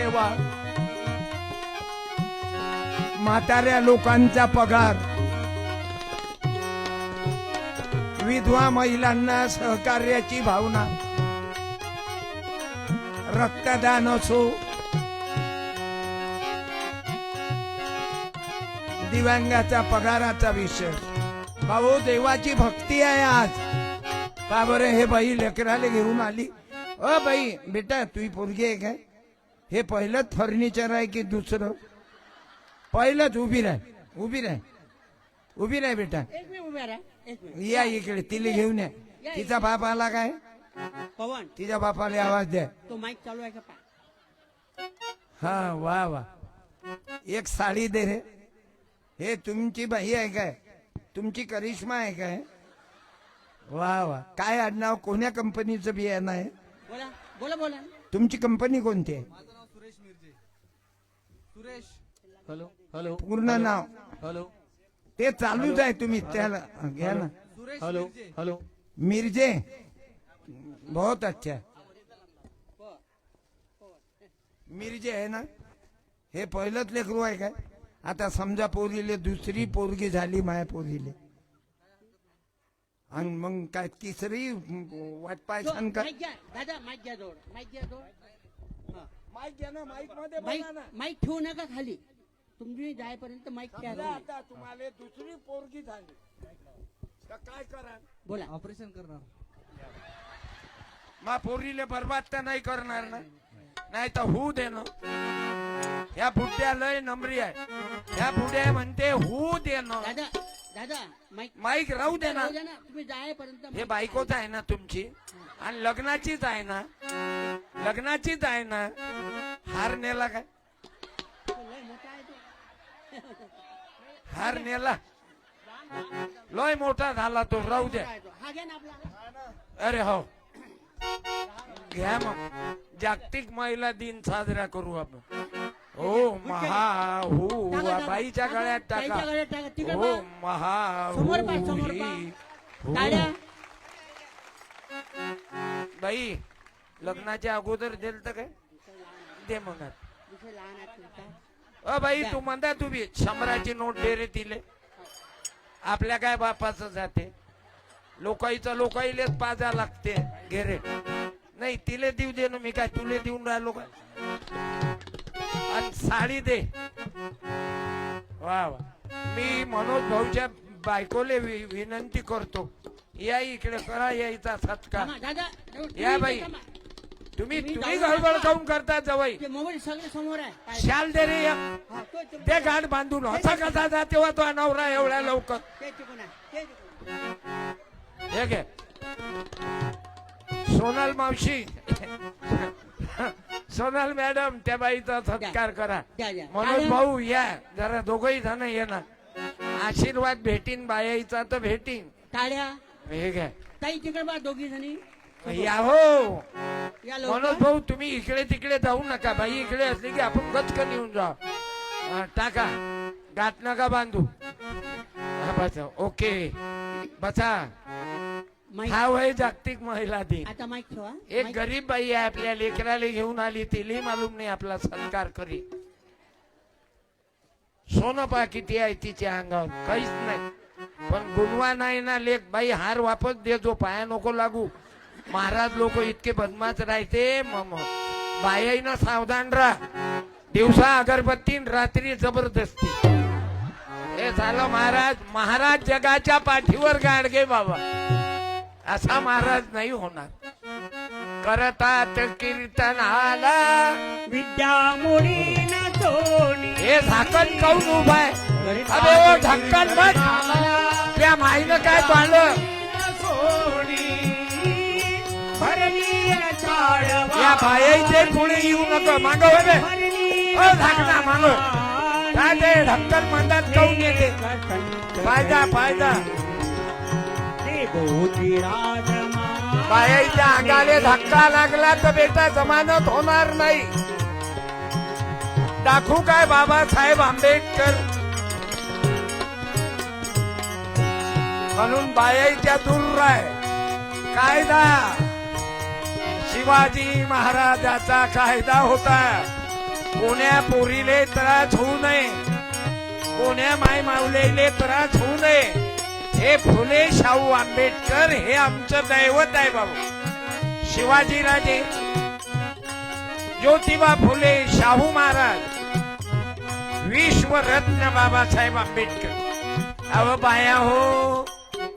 ठेवा म्हाताऱ्या लोकांचा पगार. विधवा महिलांना सहकार्याची भावना. रक्तदान असो. दिव्यांगाचा पगाराचा विषय. भाऊ देवाची भक्ती आहे आज. का बरं हे बाई लेकराला घेऊन आली? अ बाई बेटा तुही पोरगी आहे काय? हे पहिलंच फर्निचर आहे की दुसरं? पहिलंच उभी राह उभी राह. उभी राह बेटा. या इकडे तिला घेऊन या. तिचा बाप आला काय? पवन. तिच्या बापाला आवाज द्या. तो माईक चालू आहे का हा वा वा. एक साडी दे रे. हे तुमची बाई आहे काय? तुमची करिश्मा आहे काय? वा वा. काय आडनाव? कोण्या कंपनीचं बियाणं आहे? बोला बोला बोला. तुमची कंपनी कोणती आहे? सुरेश. Hello hello. पूर्ण नाव. हॅलो. ते चालूच आहे तुम्ही त्याला घ्या ना. Hello hello. मिर्जे. बहुत अच्छा. मिरजे आहे ना? हे पहिलंच लेकरू आहे काय? आता समजा पोरीले दुसरी पोरगी झाली माया पोरीले. आणि मग काय तिसरी वाट पायछान का घ्या दादा घ्या घ्या जवळ हा. माईक घ्या ना माईकमध्ये माईक माईक ठेवू नका खाली. तुम्ही जायपर्यंत माईक ठेवा. तुम्ही. आता तुम्हाला दुसरी पोरगी झाली. तर काय करा? बोला. ऑपरेशन करणार. मा पोरीले बरबाद तर नाही करणार ना? नाही तर होऊ दे ना. ह्या बुड्या लय नम्री आहे. ह्या बुड्या म्हणते होऊ दे ना. दादा दादा माईक माईक राहू दे ना. राहू द्या ना. तुम्ही जायपर्यंत हे बायकोच आहे ना तुमची? आणि लग्नाचीच आहे ना? लग्नाचीच आहे ना हार नेला काय? हार नेला. लय मोठा झाला तो राहू द्या अरे हो. घ्या मग. जागतिक महिला दिन साजरा करू आपण. हो महा हू. बाईच्या गळ्यात टाका. हो. महा हू बाई लग्नाच्या अगोदर दिल तर काय? दे मग. अ बाई तू म्हणता तुम्ही शंभराची नोट दे रे तिले. आपल्या काय बापाचं जाते? लोकाईचं लोकाईलेच पाजा लागते. घे रे. नाही तिले देऊ दे ना मी काय तुले देऊन राहिलो काय आणि साडी दे. वा वा. मी मनोज भाऊच्या बायकोले विनंती करतो. या इकडे करा यायचा सत्कार. या बाई. तुम्ही तुम्ही गडबड. काऊन करता जवळ? ते मोबाईल सगळे समोर आहे. पाय- शाल दे रे. एक हा, तो- गाठ बांधून. असा कसा जा तेव्हा तो नवरा एवढ्या लवकर. ते तिकडून आहे, ते तिकडून आहे. हे घे. सोनल मावशी. सोनल मॅडम त्या बाईचा सत्कार करा. द्या, द्या. मनोज. भाऊ या. जरा दोघही जण ये ना आशीर्वाद भेटीन बायाईचा तर भेटीन. टाळ्या. हे घ्या ताई तिकडे बा दोघी जणी. या हो या मनोज लवकर भाऊ तुम्ही इकडे तिकडे जाऊ नका. बाई इकडे असली की आपण गचकन येऊन हा, टाका. गाठ नका बांधू. हा बसा. ओके. बसा. माईक हा वय जागतिक महिला दिन. आता माईक ठेवा. एक माईक- गरीब बाई आहे आपल्या लेकराला घेऊन आली. तिला मालूम नाही आपला सत्कार करी. सोनं पा किती आहे तिच्या अंगावर? काहीच नाही. पण गुणवा नाही ना लेख बाई हार वापस दे जो पाया नको लागू. महाराज लोक इतके बदमाश राहते मग बायाईनं सावधान राहा. दिवसा अगरबत्ती न रात्री जबरदस्ती. हे झालं महाराज महाराज जगाच्या पाठीवर गाडगे बाबा. असा महाराज नाही होणार. करतात कीर्तन आला. विद्या हे झाकण काऊन उभा आहे? अरे ओ ढक्कन त्या माईनं काय पाहिलं या येऊ नका माग रे ओ झाकणा माग काय ते काऊन येते फायदा फायदा अंगाले धक्का लागला तर बेटा जमानत होणार नाही. दाखवू काय बाबासाहेब आंबेडकर? म्हणून बायाईच्या दूर राय कायदा. शिवाजी महाराजाचा कायदा होता. कोण्या पोरीले त्रास होऊ नये. कोण्या माय माऊलेले त्रास होऊ नये. हे फुले शाहू आंबेडकर हे आमचं दैवत आहे बाबू. शिवाजीराजे ज्योतिबा फुले शाहू महाराज विश्वरत्न बाबासाहेब आंबेडकर. अव बाया हो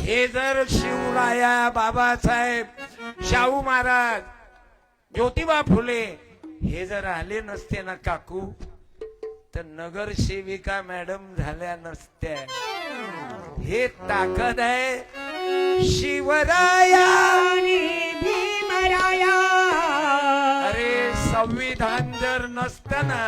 हे जर शिवराया बाबासाहेब शाहू महाराज ज्योतिबा फुले हे जर आले नसते ना काकू तर नगरसेविका मॅडम झाल्या नसत्या. हे ताकद आहे शिवराया अरे संविधान जर नसतं ना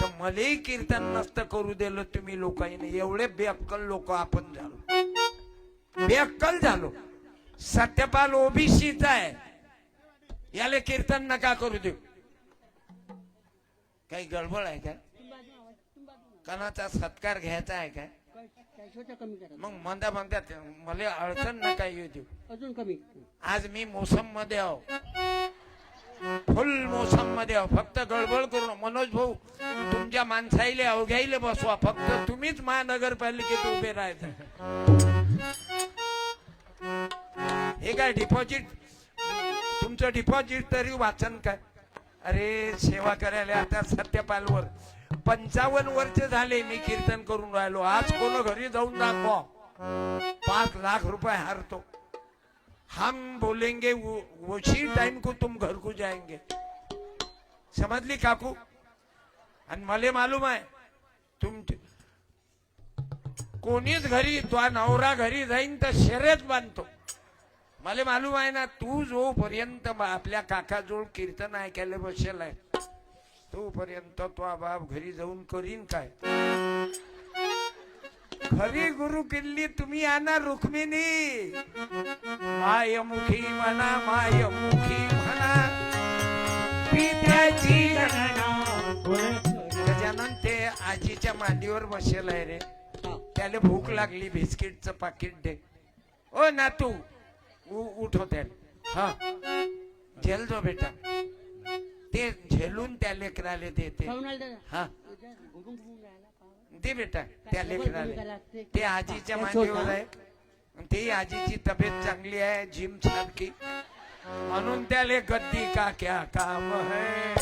तर मलाही कीर्तन नसतं करू दिलं तुम्ही लोकांनी. एवढे बेअक्कल लोक आपण झालो. बेअक्कल झालो. सत्यपाल ओबीसीचा आहे. याला कीर्तन नका करू देऊ. काही गडबड आहे का? कणाचा सत्कार घ्यायचा आहे का? मग म्हणता म्हणता मला अडचण नका येऊ देऊ. अजून कमी आज मी मोसममध्ये आहो. फुल मोसममध्ये आहो. फक्त गडबड करू मनोज भाऊ तुमच्या माणसाईले अवघ्याईले बसवा. फक्त तुम्हीच महानगरपालिकेत उभे राहायचं. हे काय डिपॉझिट तुमचं डिपॉझिट तरी वाचन काय? अरे सेवा करायला आता सत्यपालवर पंचावन्न वर्ष झाले मी कीर्तन करून राहिलो. आज कोण घरी जाऊन दाखवा. पाच लाख रुपये हारतो. हम बोलेंगे वो टाइम को तुम घर को जाएंगे. समजली काकू? आणि मला मालूम आहे तुम कोणीच घरी तो नवरा घरी जाईन तर शर्यत बांधतो. मला मालूम आहे ना तू जोपर्यंत आपल्या काकाजवळ कीर्तन ऐकायला बसेल आहे तोपर्यंत तो बाप घरी जाऊन करीन काय? खरी गुरु किल्ली तुम्ही आणा रुक्मिणी. मायमुखी म्हणा मायमुखी म्हणा. पित्याची गजानन ते आजीच्या मांडीवर बसेल आहे रे. त्याला भूक लागली बिस्किटचं पाकिट दे. ओ नातू उठो त्याला हा. झेल जो बेटा. ते झेलून त्या लेकराले देते. हा. दे बेटा त्या लेकराले. ते? आजीच्या त्या मांडीवर. आहे. ते आजीची तब्येत चांगली आहे जिम सारखी. म्हणून त्याले गद्दी का क्या काम है?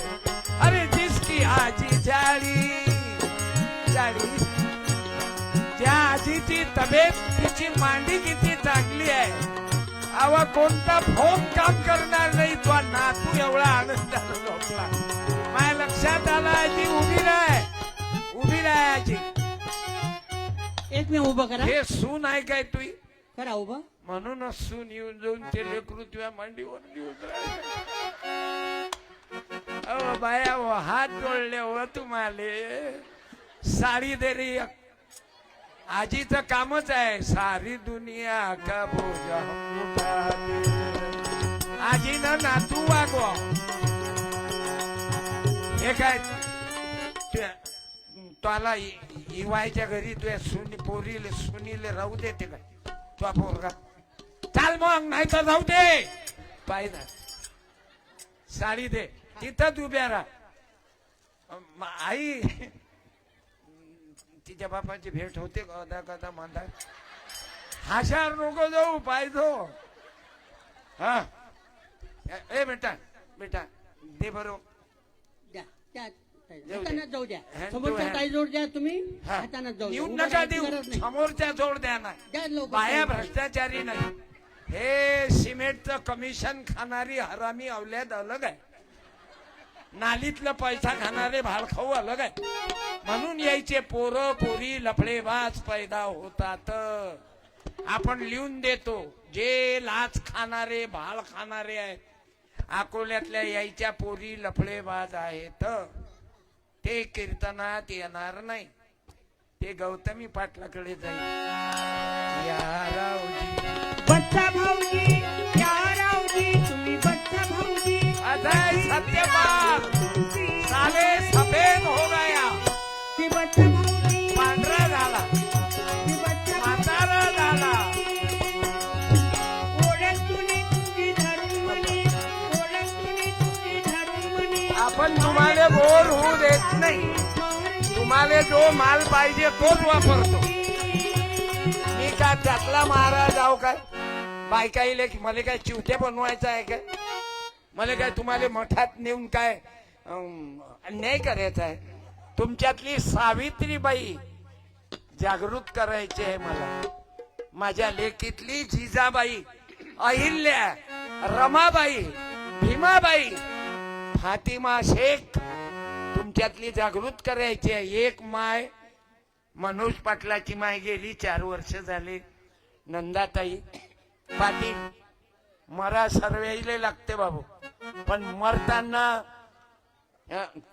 अरे जिसकी आजी जाडी जाडी. त्या आजीची तब्येत तिची मांडी किती चांगली आहे. अव कोणता फोन काम करणार नाही तो नातू एवढा आनंदाला झोपला माझ्या लक्षात आला आजी उभी राह उभी राह आजी. एक मी उभं करा. हे सून आहे काय तुई? करा उभं. म्हणूनच सून येऊन जाऊन ते लेकरू तुझ्या मांडीवर घेऊन. अहो बाया हात जोडले हो तुम्हाले. साडी दे रे. आजीचं कामच आहे. सारी दुनिया का बोजा ना आजीनं नातू वागवा. हे काय? त्याला इवायच्या घरी तुझ्या सुनी पोरीले सुनीले राहू देते काय? तुझा पोरगा. चाल मग नाही तर राहू दे. पाहिजे साडी दे. तिथंच उभ्या राहा. आई तिच्या बापाची भेट होते कदा कदा मांदा. हाशार नको जाऊ पाहिजो हा. ए- बेटा बेटा दे बरोबर द्या जाऊ समोरच्या. ताई जोड द्या तुम्ही. जाऊ येऊन नका देऊ. समोरच्या जोड द्या ना. बाया भ्रष्टाचारी नाही. हे सिमेंटचं कमिशन खाणारी हरामी अवल्याद अलग आहे. नालीतलं पैसा खाणारे भाडखाऊ अलग आहे म्हणून यायचे पोरं पोरी लफडेबाज पैदा होतात. आपण लिहून देतो जे लाच खाणारे भाळ खाणारे आहेत अकोल्यातल्या यायच्या पोरी लफडेबाज आहेत. ते कीर्तनात येणार नाही. ते गौतमी पाटलाकडे जाईल. या भाऊजी या रावजी साले सफेद हो गया. पांढरा झाला. म्हातारा झाला. आपण तुम्हाला गोर होऊ देत नाही. तुम्हाला जो माल पाहिजे तोच वापरतो. मी का त्यातला महाराज आहो काय? बायकाईले मला काय चिवटे बनवायचं आहे काय? मला काय तुम्हाला मठात नेऊन काय अन्याय करायचा आहे? तुमच्यातली सावित्रीबाई जागृत करायची आहे मला. माझ्या लेकीतली जिजाबाई अहिल्या रमाबाई भीमाबाई फातिमा शेख तुमच्यातली जागृत करायची आहे. एक माय मनोज पाटलाची माय गेली चार वर्ष झाले. नंदाताई पाटील मरा सर्वेले लागते बाबू. पण मरताना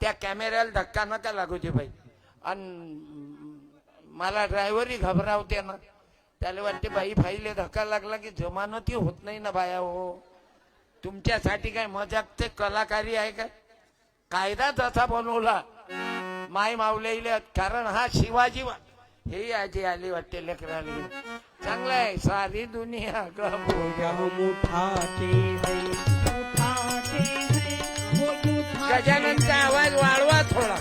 त्या कॅमेऱ्याला धक्का नका लागू दे बाई. आणि मला ड्रायव्हरही घबरावते ना. त्याला वाटते बाई फाईले धक्का लागला की जमानती होत नाही ना बाया हो. तुमच्यासाठी काय मजाक ते कलाकारी आहे का? कायदा तसा बनवला. माय मावलेले कारण हा शिवाजी वा- हे आजी आली वाटते लेकराली. चांगलं आहे सारी दुनिया गजाननचा आवाज वाढवा थोडा.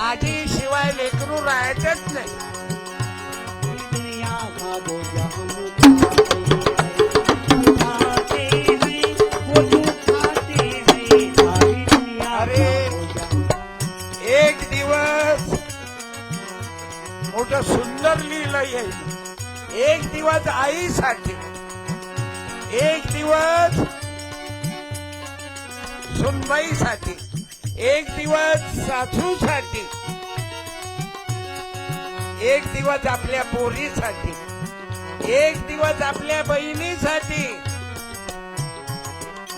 आजी शिवाय लेकरू राहायचंच नाही. अरे. एक दिवस मोठ सुंदर लिहिलं येईल एक दिवस आईसाठी. एक दिवस सुनबाईसाठी एक दिवस सासूसाठी एक दिवस आपल्या पोरीसाठी एक दिवस आपल्या बहिणीसाठी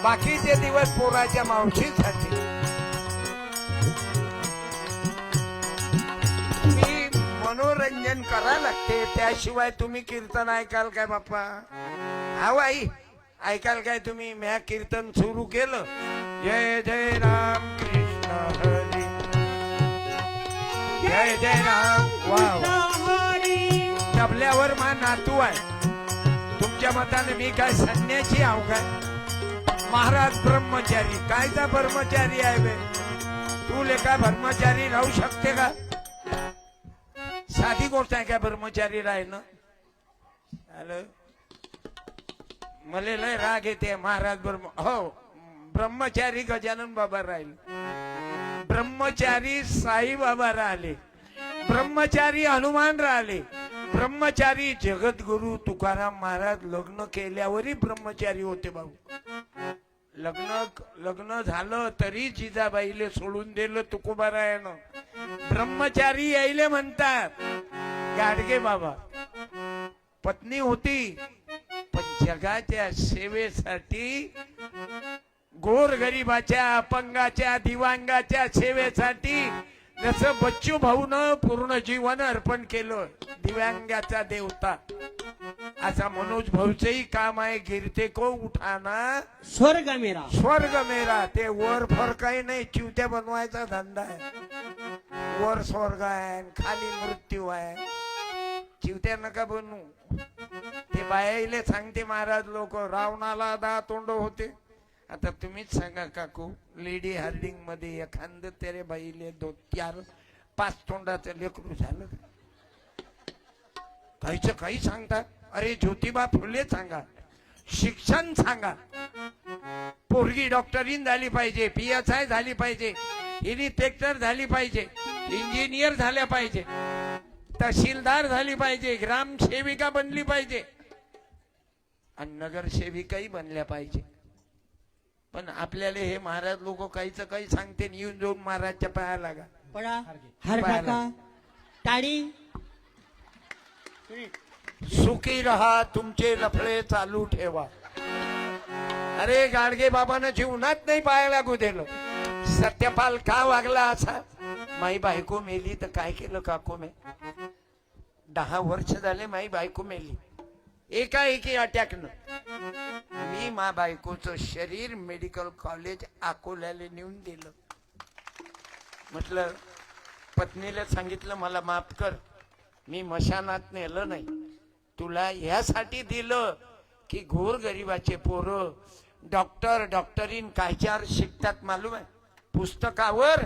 बाकीचे दिवस पोराच्या मावशीसाठी. मी मनोरंजन करा लागते त्याशिवाय तुम्ही कीर्तन ऐकाल काय बाप्पा? हा आई ऐकाल काय तुम्ही? म्या कीर्तन सुरू केलं. जय जय राम कृष्ण हरी. जय जय राम. वा तबल्यावर मा नातू आहे. तुमच्या मताने मी काय संन्यासी आहो काय? महाराज ब्रह्मचारी. कायचा ब्रह्मचारी आहे बे? तू लेखा ब्रह्मचारी राहू शकते का? साधी गोष्ट आहे का ब्रह्मचारी राहणं? हॅलो? मला लय राग येते महाराज ब्रह्म. हो ब्रह्मचारी गजानन बाबा राहिले. ब्रह्मचारी साई बाबा राहिले. ब्रह्मचारी हनुमान राहिले. ब्रह्मचारी जगद्गुरु तुकाराम महाराज लग्न केल्यावरही ब्रह्मचारी होते बाबू लग्न लग्न झालं तरी जिजाबाईले सोडून दिलं तुकोबारायानं. ब्रह्मचारी यायले म्हणतात गाडगे बाबा पत्नी होती जगाच्या सेवेसाठी गोरगरिबाच्या अपंगाच्या दिवांगाच्या सेवेसाठी जसं बच्चू भाऊनं पूर्ण जीवन अर्पण केलं. दिव्यांगाचा देवता. असा मनोज भाऊचंही काम आहे गिरते को उठाना. स्वर्ग मेरा. स्वर्ग मेरा. ते वर फर काही नाही चिवत्या बनवायचा धंदा आहे. वर स्वर्ग आहे खाली मृत्यू आहे. चिवत्या नका बनवू. बायाईले सांगते महाराज लोक रावणाला दहा तोंड होते. आता तुम्हीच सांगा काकू लेडी हार्डिंगमध्ये एखाद तेरे बाईले दो चार पाच तोंडाचं लेकरू झालं. काहीच काही सांगतात अरे ज्योतिबा फुले सांगा शिक्षण सांगा. पोरगी डॉक्टरीन झाली पाहिजे पी एस आय झाली पाहिजे इन्स्पेक्टर झाली पाहिजे इंजिनियर झाल्या पाहिजे तहसीलदार झाली पाहिजे ग्रामसेविका बनली पाहिजे. आणि नगरसेविकाही बनल्या पाहिजे. पण आपल्याला हे महाराज लोक काहीच काही सांगते येऊन जाऊन महाराजच्या पाया लागा. पडा. हर टाळी. सुखी रहा तुमचे लफडे चालू ठेवा. अरे गाडगे बाबानं जीवनात नाही पाया लागू दिलं. सत्यपाल का वागला असा? माई बायको मेली तर काय केलं काकू मे? दहा वर्ष झाले माई बायको मेली. एकाएकी अटॅकनं मी मा बायकोचं शरीर मेडिकल कॉलेज अकोल्याला नेऊन दिलं. म्हटलं पत्नीला सांगितलं मला माफ कर. मी मशानात नेलं नाही. तुला ह्यासाठी दिलं की घोर गरिबाचे पोरं डॉक्टर डॉक्टरीन कायच्यावर शिकतात मालूम आहे? पुस्तकावर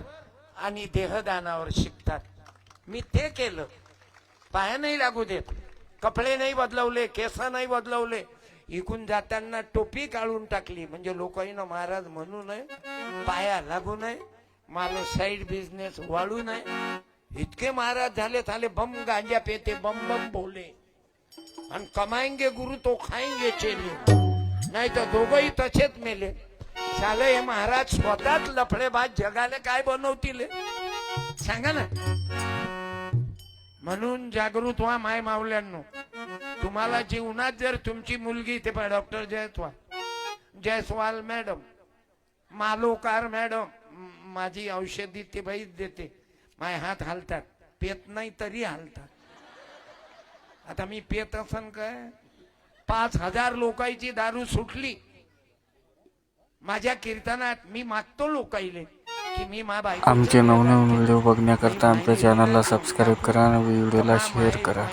आणि देहदानावर शिकतात. मी ते केलं. पाया नाही लागू देत. कपडे नाही बदलवले केस नाही बदलवले. इकून जाताना टोपी काढून टाकली. म्हणजे लोकांना महाराज म्हणू नये पाया लागू नये मला साईड बिझनेस वाढू नये. इतके महाराज झाले थाले बम गांजा पेते बम बम बोले. आणि कमाएंगे गुरु तो खाएंगे चेले. नाही तर दोघही तसेच मेले. झालं हे महाराज स्वतःच लफडेबाज जगाले काय बनवतील सांगा ना. म्हणून जागृत व्हा माय मावल्यांनो. तुम्हाला जीवनात जर तुमची मुलगी ते doctor Jaiswal. Jaiswal madam. Malokar madam. माझी औषधी ते बाईच देते. माय हात हालतात. पेत नाही तरी हालतात. आता मी पेत असन काय? पाच हजार लोकांची दारू सुटली. माझ्या कीर्तनात मी मागतो लोकाईले. आमचे नवनवीन व्हिडिओ बघण्याकरता आमच्या चॅनलला सबस्क्राईब करा आणि व्हिडिओला शेअर करा.